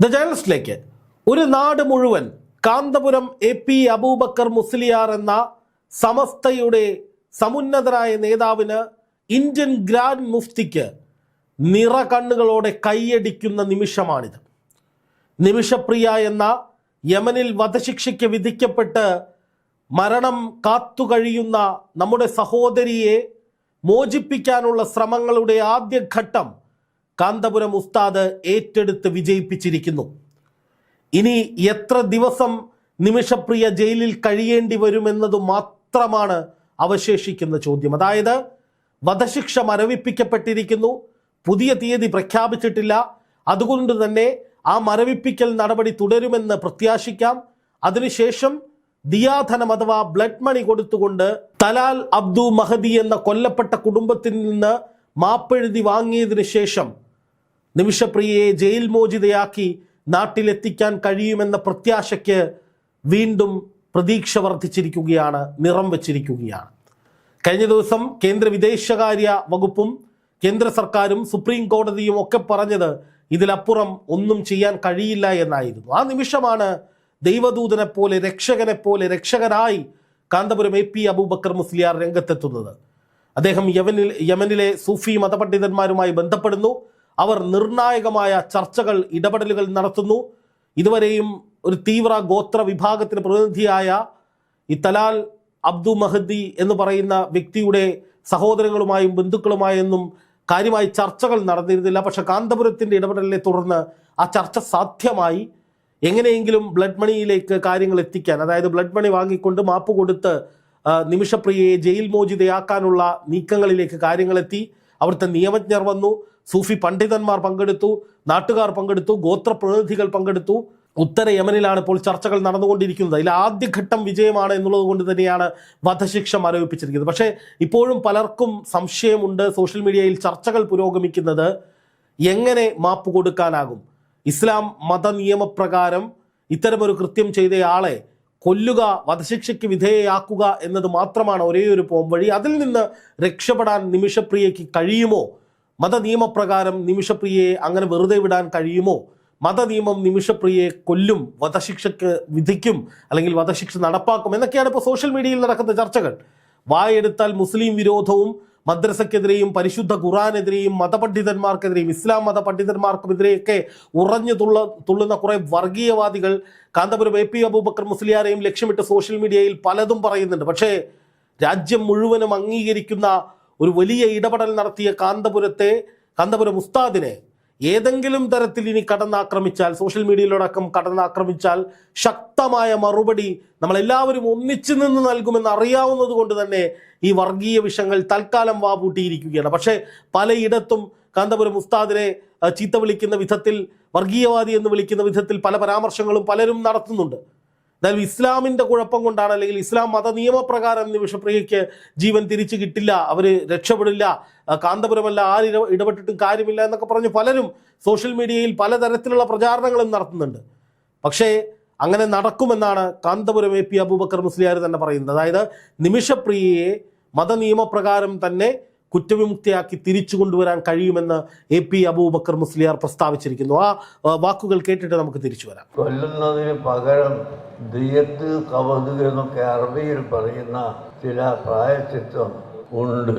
The ജേണലിസ്റ്റിലേക്ക് ഒരു നാട് മുഴുവൻ കാന്തപുരം എ പി അബൂബക്കർ മുസ്ലിയാർ എന്ന സമസ്തയുടെ സമുന്നതരായ നേതാവിന് ഇന്ത്യൻ ഗ്രാൻഡ് മുഫ്തിക്ക് നിറ കണ്ണുകളോടെ കൈയടിക്കുന്ന നിമിഷമാണിത്. നിമിഷപ്രിയ എന്ന യമനിൽ വധശിക്ഷയ്ക്ക് വിധിക്കപ്പെട്ട് മരണം കാത്തുകഴിയുന്ന നമ്മുടെ സഹോദരിയെ മോചിപ്പിക്കാനുള്ള ശ്രമങ്ങളുടെ ആദ്യഘട്ടം കാന്തപുരം ഉസ്താദ് ഏറ്റെടുത്ത് വിജയിപ്പിച്ചിരിക്കുന്നു. ഇനി എത്ര ദിവസം നിമിഷപ്രിയ ജയിലിൽ കഴിയേണ്ടി വരുമെന്നത് മാത്രമാണ് അവശേഷിക്കുന്ന ചോദ്യം. അതായത് വധശിക്ഷ മരവിപ്പിക്കപ്പെട്ടിരിക്കുന്നു പുതിയ തീയതി പ്രഖ്യാപിച്ചിട്ടില്ല. അതുകൊണ്ട് തന്നെ ആ മരവിപ്പിക്കൽ നടപടി തുടരുമെന്ന് പ്രത്യാശിക്കാം. അതിനുശേഷം ദിയാധനം അഥവാ ബ്ലഡ് മണി കൊടുത്തുകൊണ്ട് തലാൽ അബ്ദു മഹദി എന്ന കൊല്ലപ്പെട്ട കുടുംബത്തിൽ നിന്ന് മാപ്പെഴുതി വാങ്ങിയതിനു ശേഷം നിമിഷപ്രിയയെ ജയിൽ മോചിതയാക്കി നാട്ടിലെത്തിക്കാൻ കഴിയുമെന്ന പ്രത്യാശയ്ക്ക് വീണ്ടും പ്രതീക്ഷ വർദ്ധിച്ചിരിക്കുകയാണ് നിറം വച്ചിരിക്കുകയാണ്. കഴിഞ്ഞ ദിവസം കേന്ദ്ര വിദേശകാര്യ വകുപ്പും കേന്ദ്ര സർക്കാരും സുപ്രീം കോടതിയും ഒക്കെ പറഞ്ഞത് ഇതിലപ്പുറം ഒന്നും ചെയ്യാൻ കഴിയില്ല എന്നായിരുന്നു. ആ നിമിഷമാണ് ദൈവദൂതനെ പോലെ രക്ഷകനെ പോലെ രക്ഷകനായി കാന്തപുരം എ പി അബൂബക്കർ മുസ്ലിയാർ രംഗത്തെത്തുന്നത്. അദ്ദേഹം യമനിൽ യമനിലെ സൂഫി മതപണ്ഡിതന്മാരുമായി ബന്ധപ്പെടുന്നു. അവർ നിർണായകമായ ചർച്ചകൾ ഇടപെടലുകൾ നടത്തുന്നു. ഇതുവരെയും ഒരു തീവ്ര ഗോത്ര വിഭാഗത്തിന് പ്രതിനിധിയായ ഈ തലാൽ അബ്ദു മഹദി എന്ന് പറയുന്ന വ്യക്തിയുടെ സഹോദരങ്ങളുമായും ബന്ധുക്കളുമായൊന്നും കാര്യമായി ചർച്ചകൾ നടന്നിരുന്നില്ല. പക്ഷെ കാന്തപുരത്തിന്റെ ഇടപെടലിനെ തുടർന്ന് ആ ചർച്ച സാധ്യമായി. എങ്ങനെയെങ്കിലും ബ്ലഡ് മണിയിലേക്ക് കാര്യങ്ങൾ എത്തിക്കാൻ അതായത് ബ്ലഡ് മണി വാങ്ങിക്കൊണ്ട് മാപ്പ് കൊടുത്ത് നിമിഷപ്രിയയെ ജയിൽ മോചിതയാക്കാനുള്ള നീക്കങ്ങളിലേക്ക് കാര്യങ്ങളെത്തി. അവിടുത്തെ നിയമജ്ഞർ വന്നു. സൂഫി പണ്ഡിതന്മാർ പങ്കെടുത്തു നാട്ടുകാർ പങ്കെടുത്തു ഗോത്ര പ്രതിനിധികൾ പങ്കെടുത്തു. ഉത്തര യമനിലാണ് ഇപ്പോൾ ചർച്ചകൾ നടന്നുകൊണ്ടിരിക്കുന്നത്. അതിൽ ആദ്യഘട്ടം വിജയമാണ് എന്നുള്ളത് കൊണ്ട് തന്നെയാണ് വധശിക്ഷ മരവിപ്പിച്ചിരിക്കുന്നത്. പക്ഷേ ഇപ്പോഴും പലർക്കും സംശയമുണ്ട് സോഷ്യൽ മീഡിയയിൽ ചർച്ചകൾ പുരോഗമിക്കുന്നത് എങ്ങനെ മാപ്പ് കൊടുക്കാനാകും? ഇസ്ലാം മത നിയമപ്രകാരം ഇത്തരമൊരു കൃത്യം ചെയ്തയാളെ കൊല്ലുക വധശിക്ഷയ്ക്ക് വിധേയയാക്കുക എന്നത് മാത്രമാണ് ഒരേ ഒരു പോംവഴി. അതിൽ നിന്ന് രക്ഷപ്പെടാൻ നിമിഷപ്രിയയ്ക്ക് കഴിയുമോ? മതനിയമപ്രകാരം നിമിഷപ്രിയയെ അങ്ങനെ വെറുതെ വിടാൻ കഴിയുമോ? മതനിയമം നിമിഷപ്രിയയെ കൊല്ലും വധശിക്ഷയ്ക്ക് വിധിക്കും അല്ലെങ്കിൽ വധശിക്ഷ നടപ്പാക്കും എന്നൊക്കെയാണ് ഇപ്പോൾ സോഷ്യൽ മീഡിയയിൽ നടക്കുന്ന ചർച്ചകൾ. വായെടുത്താൽ മുസ്ലിം വിരോധവും മദ്രസയ്ക്കെതിരെയും പരിശുദ്ധ ഖുറാനെതിരെയും മതപണ്ഡിതന്മാർക്കെതിരെയും ഇസ്ലാം മത പണ്ഡിതന്മാർക്കുമെതിരെയൊക്കെ ഉറഞ്ഞു തുള്ള തുള്ളുന്ന കുറേ വർഗീയവാദികൾ കാന്തപുരം എ പി അബൂബക്കർ മുസ്ലിയാരെയും ലക്ഷ്യമിട്ട് സോഷ്യൽ മീഡിയയിൽ പലതും പറയുന്നുണ്ട്. പക്ഷേ രാജ്യം മുഴുവനും അംഗീകരിക്കുന്ന ഒരു വലിയ ഇടപെടൽ നടത്തിയ കാന്തപുരത്തെ കാന്തപുരം ഉസ്താദിനെ ഏതെങ്കിലും തരത്തിൽ ഇനി കടന്നാക്രമിച്ചാൽ സോഷ്യൽ മീഡിയയിലടക്കം കടന്നാക്രമിച്ചാൽ ശക്തമായ മറുപടി നമ്മളെല്ലാവരും ഒന്നിച്ചു നിന്ന് നൽകുമെന്ന് അറിയാവുന്നത് കൊണ്ട് തന്നെ ഈ വർഗീയ വിഷയങ്ങൾ തൽക്കാലം വാപൂട്ടിയിരിക്കുകയാണ്. പക്ഷേ പലയിടത്തും കാന്തപുരം ഉസ്താദിനെ ചീത്ത വിളിക്കുന്ന വിധത്തിൽ വർഗീയവാദി എന്ന് വിളിക്കുന്ന വിധത്തിൽ പല പരാമർശങ്ങളും പലരും നടത്തുന്നുണ്ട്. എന്തായാലും ഇസ്ലാമിന്റെ കുഴപ്പം കൊണ്ടാണ് അല്ലെങ്കിൽ ഇസ്ലാം മത നിയമപ്രകാരം നിമിഷപ്രിയയ്ക്ക് ജീവൻ തിരിച്ചു കിട്ടില്ല. അവർ രക്ഷപ്പെടില്ല. കാന്തപുരമല്ല ആര് ഇടപെട്ടിട്ടും കാര്യമില്ല എന്നൊക്കെ പറഞ്ഞ് പലരും സോഷ്യൽ മീഡിയയിൽ പലതരത്തിലുള്ള പ്രചാരണങ്ങളും നടത്തുന്നുണ്ട്. പക്ഷേ അങ്ങനെ നടക്കുമെന്നാണ് കാന്തപുരം എ പി അബൂബക്കർ മുസ്ലിയാർ തന്നെ പറയുന്നത്. അതായത് നിമിഷപ്രിയയെ മതനിയമപ്രകാരം തന്നെ കുറ്റവിമുക്തിയാക്കി തിരിച്ചു കൊണ്ടുവരാൻ കഴിയുമെന്ന് എ പി അബൂബക്കർ മുസ്ലിയാർ പ്രസ്താവിച്ചിരിക്കുന്നു. ആ വാക്കുകൾ കേട്ടിട്ട് നമുക്ക് തിരിച്ചു വരാം. കൊല്ലുന്നതിന് പകരം ദിയത്ത് കവത് എന്നൊക്കെ അറബിയിൽ പറയുന്ന ചില പ്രായച്ചിത്വം ഉണ്ട്.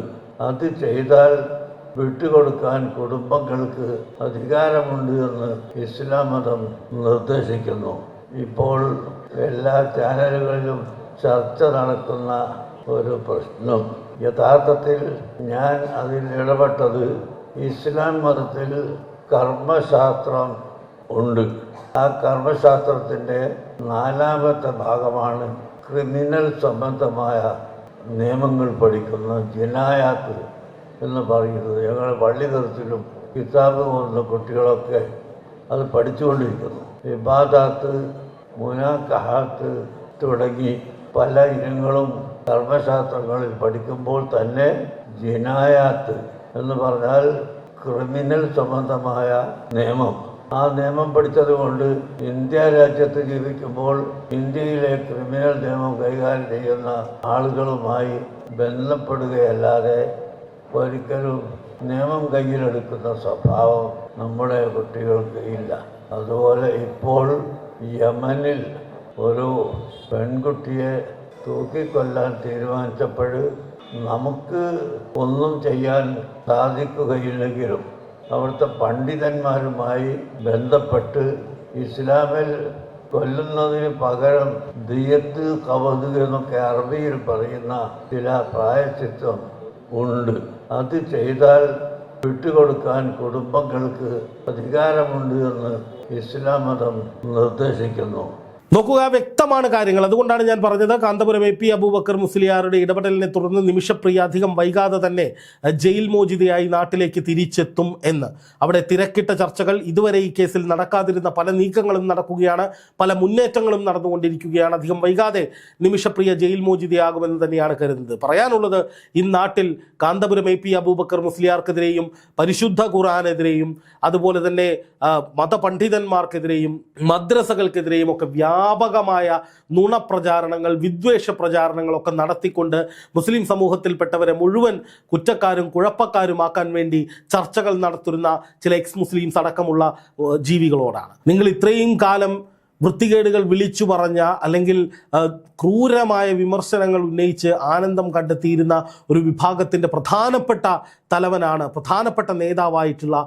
അത് ചെയ്താൽ വിട്ടുകൊടുക്കാൻ കുടുംബങ്ങൾക്ക് അധികാരമുണ്ട് എന്ന് ഇസ്ലാം മതം നിർദ്ദേശിക്കുന്നു. ഇപ്പോൾ എല്ലാ ചാനലുകളിലും ചർച്ച നടക്കുന്ന ഒരു പ്രശ്നം. യഥാർത്ഥത്തിൽ ഞാൻ അതിൽ ഇടപെട്ടത് ഇസ്ലാം മതത്തിൽ കർമ്മശാസ്ത്രം ഉണ്ട്. ആ കർമ്മശാസ്ത്രത്തിന്റെ നാലാമത്തെ ഭാഗമാണ് ക്രിമിനൽ സംബന്ധമായ നിയമങ്ങൾ പഠിക്കുന്ന ജനായാത്ത് എന്ന് പറയുന്നത്. ഞങ്ങൾ പള്ളി തരത്തിലും കിതാബ് പോകുന്ന കുട്ടികളൊക്കെ അത് പഠിച്ചുകൊണ്ടിരിക്കുന്നു. ഇബാദാത്ത് മുനാക്കഹാത്ത് തുടങ്ങി പല ഇനങ്ങളും കർമ്മശാസ്ത്രങ്ങളിൽ പഠിക്കുമ്പോൾ തന്നെ ജിനായാത്ത് എന്ന് പറഞ്ഞാൽ ക്രിമിനൽ സംബന്ധമായ നിയമം. ആ നിയമം പഠിച്ചത് കൊണ്ട് ഇന്ത്യ രാജ്യത്ത് ജീവിക്കുമ്പോൾ ഇന്ത്യയിലെ ക്രിമിനൽ നിയമം കൈകാര്യം ചെയ്യുന്ന ആളുകളുമായി ബന്ധപ്പെടുകയല്ലാതെ ഒരിക്കലും നിയമം കയ്യിലെടുക്കുന്ന സ്വഭാവം നമ്മുടെ കുട്ടികൾക്ക് ഇല്ല. അതുപോലെ ഇപ്പോൾ യമനിൽ ഒരു പെൺകുട്ടിയെ തൂക്കിക്കൊല്ലാൻ തീരുമാനിച്ചപ്പോൾ നമുക്ക് ഒന്നും ചെയ്യാൻ സാധിക്കുകയില്ലെങ്കിലും അവിടുത്തെ പണ്ഡിതന്മാരുമായി ബന്ധപ്പെട്ട് ഇസ്ലാമിൽ കൊല്ലുന്നതിന് പകരം ദിയത്ത് കവത് എന്നൊക്കെ അറബിയിൽ പറയുന്ന ചില പ്രായച്ചിത്വം ഉണ്ട്. അത് ചെയ്താൽ വിട്ടുകൊടുക്കാൻ കുടുംബങ്ങൾക്ക് അധികാരമുണ്ട് എന്ന് ഇസ്ലാം മതം നിർദ്ദേശിക്കുന്നു. നോക്കുക വ്യക്തമാണ് കാര്യങ്ങൾ. അതുകൊണ്ടാണ് ഞാൻ പറഞ്ഞത് കാന്തപുരം എ പി അബൂബക്കർ മുസ്ലിയാരുടെ ഇടപെടലിനെ തുടർന്ന് നിമിഷപ്രിയ അധികം വൈകാതെ തന്നെ ജയിൽ മോചിതയായി നാട്ടിലേക്ക് തിരിച്ചെത്തും എന്ന്. അവിടെ തിരക്കിട്ട ചർച്ചകൾ ഇതുവരെ ഈ കേസിൽ നടക്കാതിരുന്ന പല നീക്കങ്ങളും നടക്കുകയാണ് പല മുന്നേറ്റങ്ങളും നടന്നുകൊണ്ടിരിക്കുകയാണ്. അധികം വൈകാതെ നിമിഷപ്രിയ ജയിൽ മോചിതയാകുമെന്ന് തന്നെയാണ് കരുതുന്നത്. പറയാനുള്ളത് ഈ നാട്ടിൽ കാന്തപുരം എ പി അബൂബക്കർ മുസ്ലിയാർക്കെതിരെയും പരിശുദ്ധ ഖുർആാനെതിരെയും അതുപോലെ തന്നെ മതപണ്ഡിതന്മാർക്കെതിരെയും മദ്രസകൾക്കെതിരെയും ഒക്കെ വ്യാപകമായ നുണപ്രചാരണങ്ങൾ വിദ്വേഷ പ്രചാരണങ്ങളൊക്കെ നടത്തിക്കൊണ്ട് മുസ്ലിം സമൂഹത്തിൽപ്പെട്ടവരെ മുഴുവൻ കുറ്റക്കാരും കുഴപ്പക്കാരുമാക്കാൻ വേണ്ടി ചർച്ചകൾ നടത്തുന്ന ചില എക്സ് മുസ്ലിംസ് അടക്കമുള്ള ജീവികളോടാണ്. നിങ്ങൾ ഇത്രയും കാലം വൃത്തികേടുകൾ വിളിച്ചു പറഞ്ഞ അല്ലെങ്കിൽ ക്രൂരമായ വിമർശനങ്ങൾ ഉന്നയിച്ച് ആനന്ദം കണ്ടെത്തിയിരുന്ന ഒരു വിഭാഗത്തിന്റെ പ്രധാനപ്പെട്ട തലവനാണ് പ്രധാനപ്പെട്ട നേതാവായിട്ടുള്ള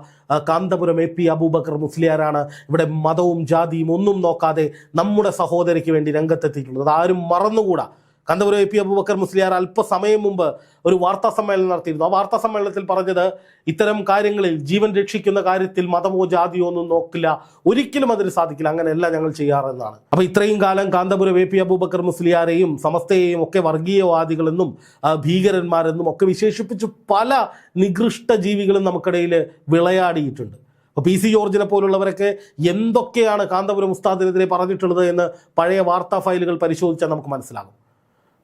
കാന്തപുരം എ പി അബൂബക്കർ മുസ്ലിയാരാണ് ഇവിടെ മതവും ജാതിയും ഒന്നും നോക്കാതെ നമ്മുടെ സഹോദരിക്ക് വേണ്ടി രംഗത്തെത്തിയിട്ടുള്ളത്. അതാരും മറന്നുകൂടാ. കാന്തപുരം എ പി അബുബക്കർ മുസ്ലിയാർ അല്പസമയം മുമ്പ് ഒരു വാർത്താ സമ്മേളനം നടത്തിയിരുന്നു. ആ വാർത്താ സമ്മേളനത്തിൽ പറഞ്ഞത് ഇത്തരം കാര്യങ്ങളിൽ ജീവൻ രക്ഷിക്കുന്ന കാര്യത്തിൽ മതമോ ജാതിയോ ഒന്നും നോക്കില്ല. ഒരിക്കലും അതിന് സാധിക്കില്ല. അങ്ങനെയല്ല ഞങ്ങൾ ചെയ്യാറെന്നാണ്. അപ്പൊ ഇത്രയും കാലം കാന്തപുരം എ പി അബൂബക്കർ മുസ്ലിയാരെയും സമസ്തയെയും ഒക്കെ വർഗീയവാദികളെന്നും ഭീകരന്മാരെന്നും ഒക്കെ വിശേഷിപ്പിച്ച് പല നികൃഷ്ട ജീവികളും നമുക്കിടയിൽ വിളയാടിയിട്ടുണ്ട്. അപ്പോൾ പി സി ജോർജിനെ പോലുള്ളവരൊക്കെ എന്തൊക്കെയാണ് കാന്തപുരം ഉസ്താദിനെതിരെ പറഞ്ഞിട്ടുള്ളത് എന്ന് പഴയ വാർത്താ ഫയലുകൾ പരിശോധിച്ചാൽ നമുക്ക് മനസ്സിലാകും.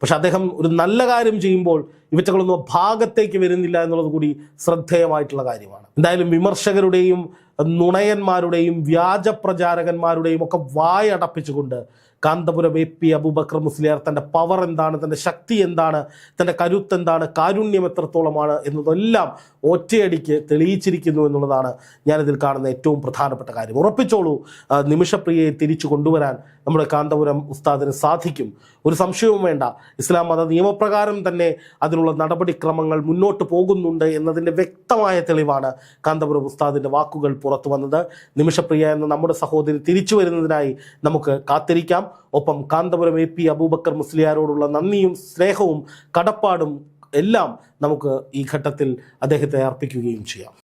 പക്ഷെ അദ്ദേഹം ഒരു നല്ല കാര്യം ചെയ്യുമ്പോൾ ഇവറ്റകളൊന്നും ഭാഗത്തേക്ക് വരുന്നില്ല എന്നുള്ളത് കൂടി ശ്രദ്ധേയമായിട്ടുള്ള കാര്യമാണ്. എന്തായാലും വിമർശകരുടെയും നുണയന്മാരുടെയും വ്യാജ പ്രചാരകന്മാരുടെയും ഒക്കെ വായടപ്പിച്ചുകൊണ്ട് കാന്തപുരം എ പി അബൂബക്കർ മുസ്ലിയാർ തന്റെ പവർ എന്താണ് തന്റെ ശക്തി എന്താണ് തന്റെ കരുത്ത് എന്താണ് കാരുണ്യം എത്രത്തോളമാണ് എന്നതെല്ലാം ഒറ്റയടിക്ക് തെളിയിച്ചിരിക്കുന്നു എന്നുള്ളതാണ് ഞാനിതിൽ കാണുന്ന ഏറ്റവും പ്രധാനപ്പെട്ട കാര്യം. ഉറപ്പിച്ചോളൂ നിമിഷപ്രിയയെ തിരിച്ചു കൊണ്ടുവരാൻ നമ്മുടെ കാന്തപുരം ഉസ്താദിന് സാധിക്കും. ഒരു സംശയവും വേണ്ട. ഇസ്ലാം മത നിയമപ്രകാരം തന്നെ അതിനുള്ള നടപടിക്രമങ്ങൾ മുന്നോട്ട് പോകുന്നുണ്ട് എന്നതിന്റെ വ്യക്തമായ തെളിവാണ് കാന്തപുരം ഉസ്താദിന്റെ വാക്കുകൾ പുറത്തു വന്നത്. നിമിഷപ്രിയ എന്ന നമ്മുടെ സഹോദരി തിരിച്ചു വരുന്നതിനായി നമുക്ക് കാത്തിരിക്കാം. ഒപ്പം കാന്തപുരം എ പി അബൂബക്കർ മുസ്ലിയാരോടുള്ള നന്ദിയും സ്നേഹവും കടപ്പാടും എല്ലാം നമുക്ക് ഈ ഘട്ടത്തിൽ അദ്ദേഹത്തെ അർപ്പിക്കുകയും ചെയ്യാം.